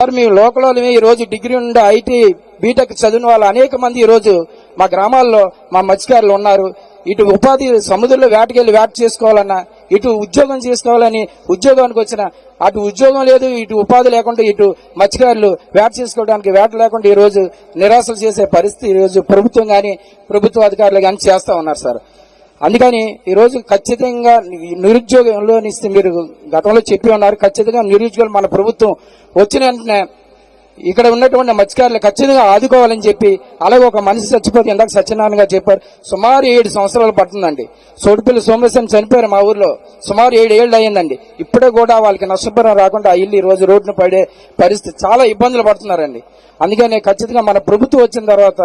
Sir మీ లోకల్లో ఈ రోజు డిగ్రీ నుండి ఐటీ బీటెక్ చదివిన వాళ్ళు అనేక మంది ఈ రోజు మా గ్రామాల్లో మా మత్స్యకారులు ఉన్నారు. ఇటు ఉపాధి సముద్రంలో వేటకెళ్ళి వేట చేసుకోవాలన్నా ఇటు ఉద్యోగం చేసుకోవాలని ఉద్యోగానికి వచ్చిన అటు ఉద్యోగం లేదు ఇటు ఉపాధి లేకుండా ఇటు మత్స్యకారులు వేట చేసుకోవడానికి వేట లేకుండా ఈ రోజు నిరాశలు చేసే పరిస్థితి ఈ రోజు ప్రభుత్వం కానీ ప్రభుత్వ అధికారులు కానీ చేస్తా ఉన్నారు సార్. అందుకని ఈ ఖచ్చితంగా నిరుద్యోగంలో మీరు గతంలో చెప్పి ఉన్నారు ఖచ్చితంగా నిరుద్యోగులు మన ప్రభుత్వం వచ్చిన వెంటనే ఇక్కడ ఉన్నటువంటి మత్స్యకారులు ఖచ్చితంగా ఆదుకోవాలని చెప్పి అలాగే ఒక మనిషి చచ్చిపోతే ఇందాక సత్యనారాయణ గారు చెప్పారు సుమారు ఏడు సంవత్సరాలు పడుతుందండి. సోడిపల్లి సోమరసం చనిపోయారు మా ఊర్లో సుమారు ఏడు ఏళ్ళు అయ్యిందండి. ఇప్పుడే కూడా వాళ్ళకి నష్టపరం రాకుండా ఆ ఇల్లు ఈ రోజు రోడ్డున పడే పరిస్థితి చాలా ఇబ్బందులు పడుతున్నారండి. అందుకని ఖచ్చితంగా మన ప్రభుత్వం వచ్చిన తర్వాత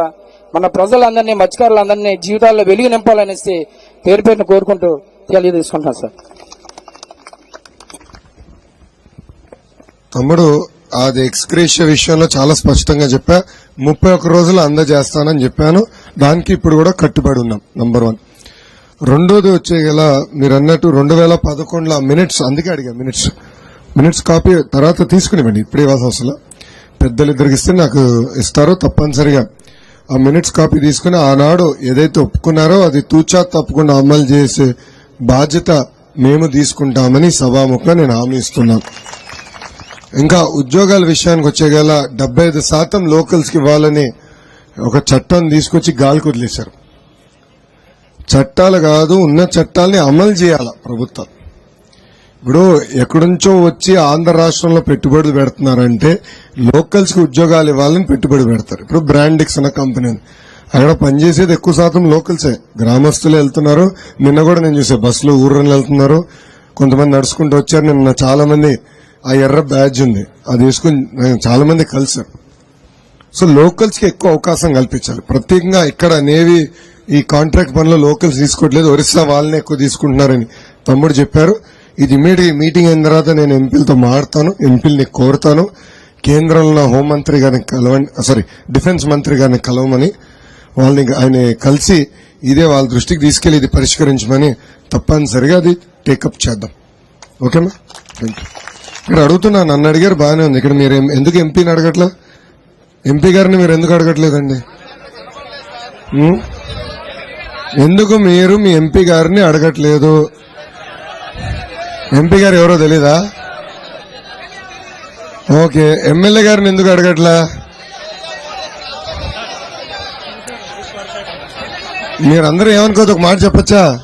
మన ప్రజలందరినీ మత్స్యకారులందరినీ జీవితాల్లో వెలుగు నింపాలనేసి పేరు పేరును కోరుకుంటూ తెలియజేసుకుంటాం సార్. తమ్ముడు అది ఎక్స్క్రేషియా విషయంలో చాలా స్పష్టంగా చెప్పా. ముప్పై ఒక్క రోజులు అందజేస్తానని చెప్పాను. దానికి ఇప్పుడు కూడా కట్టుబడి ఉన్నాం నంబర్ వన్ రెండోది వచ్చే గల మీరు అన్నట్టు రెండు వేల పదకొండులో మినిట్స్ అందుకే అడిగా మినిట్స్. మినిట్స్ కాపీ తర్వాత తీసుకునివ్వండి ఇప్పుడే ఇవ్వాల్సిన పెద్దలు ఇద్దరికి ఇస్తే నాకు ఇస్తారో తప్పనిసరిగా. ఆ మినిట్స్ కాపీ తీసుకుని ఆనాడు ఏదైతే ఒప్పుకున్నారో అది తూచా తప్పకుండా అమలు చేసే బాధ్యత మేము తీసుకుంటామని సభాముఖంగా నేను హామీ ఇస్తున్నాను. ఇంకా ఉద్యోగాల విషయానికి వచ్చే గల డెబ్బై ఐదు శాతం లోకల్స్కి ఇవ్వాలని ఒక చట్టం తీసుకొచ్చి గాలి కుదిలేశారు. చట్టాలు కాదు ఉన్న చట్టాలని అమలు చేయాల ప్రభుత్వం. ఇప్పుడు ఎక్కడుంచో వచ్చి ఆంధ్ర రాష్ట్రంలో పెట్టుబడులు పెడుతున్నారంటే లోకల్స్కి ఉద్యోగాలు ఇవ్వాలని పెట్టుబడి పెడతారు. ఇప్పుడు బ్రాండిక్స్ అన్న కంపెనీ అక్కడ పనిచేసేది ఎక్కువ శాతం లోకల్సే. గ్రామస్తులు వెళ్తున్నారు. నిన్న కూడా నేను చూసా బస్సులో ఊర్రని వెళ్తున్నారు. కొంతమంది నడుచుకుంటూ వచ్చారు. నిన్న చాలా మంది ఆ ఎర్ర బ్యాడ్జ్ ఉంది. అది వేసుకుని నేను చాలా మంది కలిసారు సో లోకల్స్కి ఎక్కువ అవకాశం కల్పించాలి. ప్రత్యేకంగా ఇక్కడ నేవీ ఈ కాంట్రాక్ట్ పనిలో లోకల్స్ తీసుకోవట్లేదు. ఒరిస్సా వాళ్ళనే ఎక్కువ తీసుకుంటున్నారని తమ్ముడు చెప్పారు. ఇది ఇమీడియట్ మీటింగ్ అయిన తర్వాత నేను ఎంపీలతో మాడతాను ఎంపీలని కోరుతాను. కేంద్రంలో హోంమంత్రి గారిని కలవండి సారీ డిఫెన్స్ మంత్రి గారిని కలవమని వాళ్ళని ఆయన కలిసి ఇదే వాళ్ళ దృష్టికి తీసుకెళ్ళి ఇది పరిష్కరించమని తప్పనిసరిగా అది టేకప్ చేద్దాం. ఓకేనా థ్యాంక్ యూ ఇక్కడ అడుగుతున్నాను నన్ను అడిగారు బాగానే ఉంది. ఇక్కడ మీరు ఎందుకు ఎంపీని అడగట్లే? ఎంపీ గారిని మీరు ఎందుకు అడగట్లేదండి? ఎందుకు మీరు మీ ఎంపీ గారిని అడగట్లేదు? ఎంపీ గారు ఎవరో తెలీదా? ఓకే ఎమ్మెల్యే గారిని ఎందుకు అడగట్లా? మీరందరూ ఏమనుకోదు ఒక మాట చెప్పచ్చా?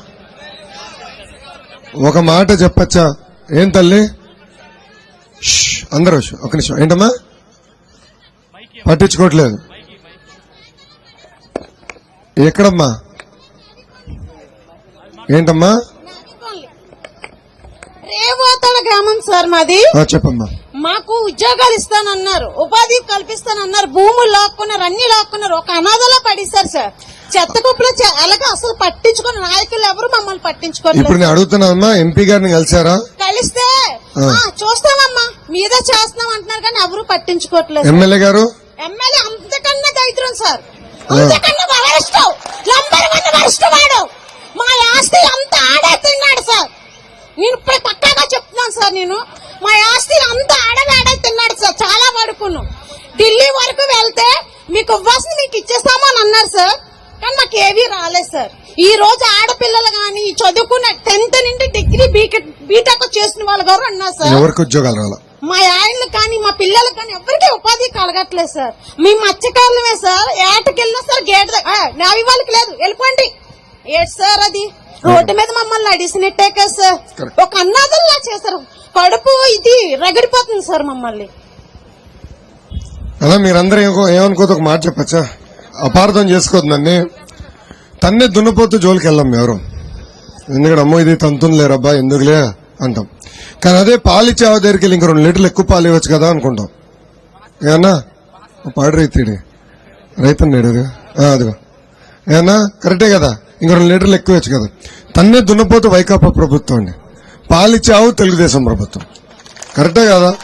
ఒక మాట చెప్పచ్చా? ఏం తల్లి? అందరూ ఒక నిమిషం. ఏంటమ్మా? పట్టించుకోవట్లేదు. ఎక్కడమ్మా? ఏంటమ్మా? రేవోతల గ్రామం సార్ మాది. చెప్పమ్మా. మాకు ఉద్యోగాలు ఇస్తానన్నారు ఉపాధి కల్పిస్తానన్నారు భూములు లాక్కున్నారు అన్ని లాక్కున్నారు. ఒక అనాథలో పడేశారు సార్. చెత్త కుప్పలో అలాగే అసలు పట్టించుకున్న నాయకులు ఎవరు మమ్మల్ని ఇప్పుడు పట్టించుకోవట్లేదు నేను అడుగుతున్నానమ్మా ఎంపీ గారిని కలిసారా కలిస్తే చూస్తామమ్మా. మీద చేస్తున్నాం అంటున్నారు కానీ ఎవరు పట్టించుకోవట్లేదు ఎమ్మెల్యే గారు? ఎమ్మెల్యే అంతకన్నా దరిద్రం సార్. అంతకన్నా వరస్టం నంబర్ వన్ వరస్ట్ వాడు. మా ఆస్తి అంతా ఆడే తిన్నాడు సార్ నేను ఇప్పుడు పక్కాగా చెప్తున్నాను సార్ నేను. మా ఆస్తి అంతా ఆడవి ఆడే తిన్నాడు సార్ చాలా పడుకున్నాం ఢిల్లీ వరకు వెళ్తే మీకు ఇవ్వాల్సింది మీకు ఇచ్చేస్తాము అని అన్నారు సార్. కానీ మాకు ఏవీ రాలేదు సార్. ఈ రోజు ఆడపిల్లలు గాని చదువుకున్న టెన్త్ నుండి డిగ్రీ బీటెక్ చేసిన వాళ్ళు గారు అన్నారు సార్. ఎవరికి ఉద్యోగాలు రాలా? మా ఆయనలు కానీ మా పిల్లలకు కానీ ఎవరికి ఉపాధి కలగట్లేదు సార్. మీ మత్స్యకారులమే సార్ ఏటకెళ్ళినా సార్ గేట్ దగ్గర నావి వాళ్ళకి లేదు. వెళ్ళిపోండి. ఏటి సార్ అది? రోడ్డు మీద మమ్మల్ని అడిసినట్టే కదా సార్. ఒక అన్నాదల్లా చేశారు. కడుపు ఇది రగిడిపోతుంది సార్ మమ్మల్ని. అలా మీరందరూ ఏమనుకో- ఏమనుకోదు ఒక మాట చెప్పచ్చా? అపార్థం చేసుకోవద్దు నన్ను. తన్నే దున్నపోతూ జోలికి వెళ్ళాం ఎవరు. ఎందుకంటే అమ్మో ఇది తంతుంది లేరబ్బా ఎందుకులే అంటాం. కానీ అదే పాలిచ్చే ఆవు దగ్గరికి వెళ్ళి ఇంక రెండు లీటర్లు ఎక్కువ పాలు ఇవ్వచ్చు కదా అనుకుంటాం. ఏమన్నా? పాడు రైతుడి. రైతు నేడు అదిగో. ఏమన్నా? కరెక్టే కదా? ఇంక రెండు లీటర్లు ఎక్కువ వచ్చు కదా. తన్నే దున్నపోతే వైకాపా ప్రభుత్వం అండి. పాలిచ్చే ఆవు తెలుగుదేశం ప్రభుత్వం. కరెక్టే కదా?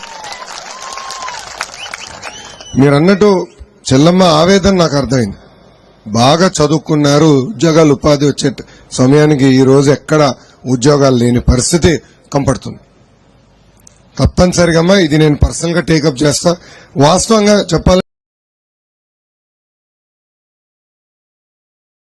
మీరు అన్నట్టు చెల్లమ్మ ఆవేదన నాకు అర్థమైంది. బాగా చదువుకున్నారు ఉద్యోగాలు ఉపాధి వచ్చే సమయానికి ఈ రోజు ఎక్కడ ఉద్యోగాలు లేని పరిస్థితి కంపడుతుంది. తప్పనిసరిగా అమ్మా ఇది నేను పర్సనల్గా టేకప్ చేస్తా. వాస్తవంగా చెప్పాలి